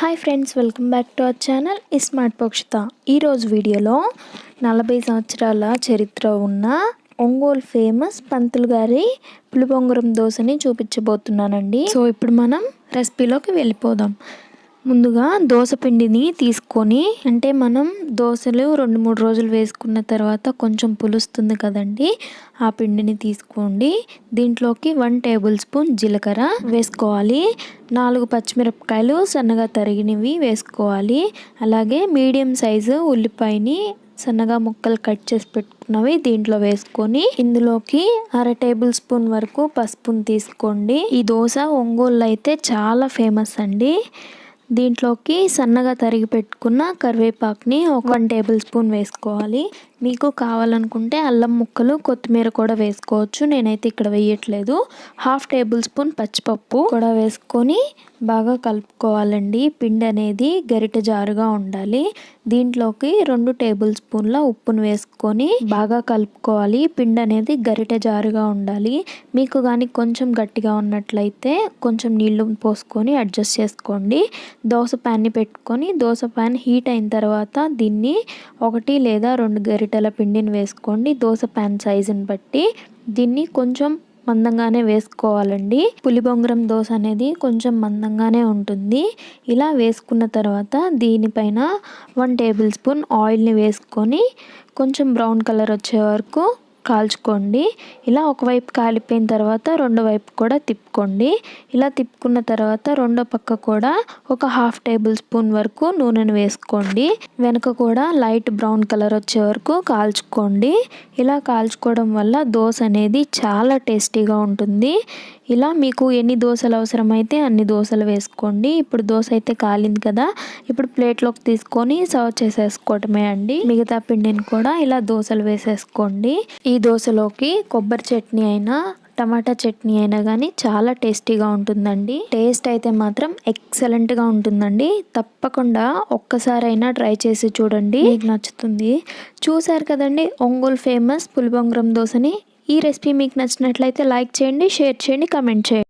Hi friends welcome back to our channel smart పక్షిత. ఈరోజు వీడియోలో నలభై సంవత్సరాల చరిత్ర ఉన్న ఒంగోలు ఫేమస్ పంతులు గారి పులిబొంగరం దోశని చూపించబోతున్నానండి. సో ఇప్పుడు మనం రెసిపీలోకి వెళ్ళిపోదాం. ముందుగా దోశ పిండిని తీసుకొని అంటే మనం దోశలు రెండు మూడు రోజులు వేసుకున్న తర్వాత కొంచెం పులుస్తుంది కదండి ఆ పిండిని తీసుకోండి. దీంట్లోకి వన్ టేబుల్ స్పూన్ జీలకర్ర వేసుకోవాలి. నాలుగు పచ్చిమిరపకాయలు సన్నగా తరిగినవి వేసుకోవాలి. అలాగే మీడియం సైజు ఉల్లిపాయని సన్నగా ముక్కలు కట్ చేసి పెట్టుకున్నవి దీంట్లో వేసుకొని ఇందులోకి అర టేబుల్ స్పూన్ వరకు పసుపుని తీసుకోండి. ఈ దోశ ఒంగోలు అయితే చాలా ఫేమస్ అండి. దీంట్లోకి సన్నగా తరిగి పెట్టుకున్న కరివేపాకుని ఒక వన్ టేబుల్ స్పూన్ వేసుకోవాలి. మీకు కావాలనుకుంటే అల్లం ముక్కలు కొత్తిమీర కూడా వేసుకోవచ్చు. నేనైతే ఇక్కడ వేయట్లేదు. హాఫ్ టేబుల్ స్పూన్ పచ్చిపప్పు కూడా వేసుకొని బాగా కలుపుకోవాలండి. పిండి అనేది గరిట జారుగా ఉండాలి. దీంట్లోకి రెండు టేబుల్ స్పూన్ల ఉప్పును వేసుకొని బాగా కలుపుకోవాలి. పిండి అనేది గరిట జారుగా ఉండాలి. మీకు కానీ కొంచెం గట్టిగా ఉన్నట్లయితే కొంచెం నీళ్ళు పోసుకొని అడ్జస్ట్ చేసుకోండి. దోశ ప్యాన్ని పెట్టుకొని దోశ ప్యాన్ హీట్ అయిన తర్వాత దీన్ని ఒకటి లేదా రెండు గరిటెల పిండిని వేసుకోండి. దోశ ప్యాన్ సైజుని బట్టి దీన్ని కొంచెం మందంగానే వేసుకోవాలండి. పులిబొంగరం దోశ అనేది కొంచెం మందంగానే ఉంటుంది. ఇలా వేసుకున్న తర్వాత దీనిపైన వన్ టేబుల్ స్పూన్ ఆయిల్ని వేసుకొని కొంచెం బ్రౌన్ కలర్ వచ్చే వరకు కాల్చుకోండి. ఇలా ఒకవైపు కాలిపోయిన తర్వాత రెండో వైపు కూడా తిప్పుకోండి. ఇలా తిప్పుకున్న తర్వాత రెండో పక్క కూడా ఒక హాఫ్ టేబుల్ స్పూన్ వరకు నూనెను వేసుకోండి. వెనక కూడా లైట్ బ్రౌన్ కలర్ వచ్చే వరకు కాల్చుకోండి. ఇలా కాల్చుకోవడం వల్ల దోశ అనేది చాలా టేస్టీగా ఉంటుంది. ఇలా మీకు ఎన్ని దోశలు అవసరమైతే అన్ని దోశలు వేసుకోండి. ఇప్పుడు దోశ అయితే కాలింది కదా ఇప్పుడు ప్లేట్లోకి తీసుకొని సర్వ్ చేసేసుకోవటమే అండి. మిగతా పిండిని కూడా ఇలా దోశలు వేసేసుకోండి. ఈ దోశలోకి కొబ్బరి చట్నీ అయినా టమాటా చట్నీ అయినా కానీ చాలా టేస్టీగా ఉంటుందండి. టేస్ట్ అయితే మాత్రం ఎక్సలెంట్గా ఉంటుందండి. తప్పకుండా ఒక్కసారైనా ట్రై చేసి చూడండి. మీకు నచ్చుతుంది. చూసారు కదండి ఒంగోలు ఫేమస్ పులిబొంగరం దోశని. ఈ రెసిపీ మీకు నచ్చినట్లయితే లైక్ చేయండి షేర్ చేయండి కమెంట్ చేయండి.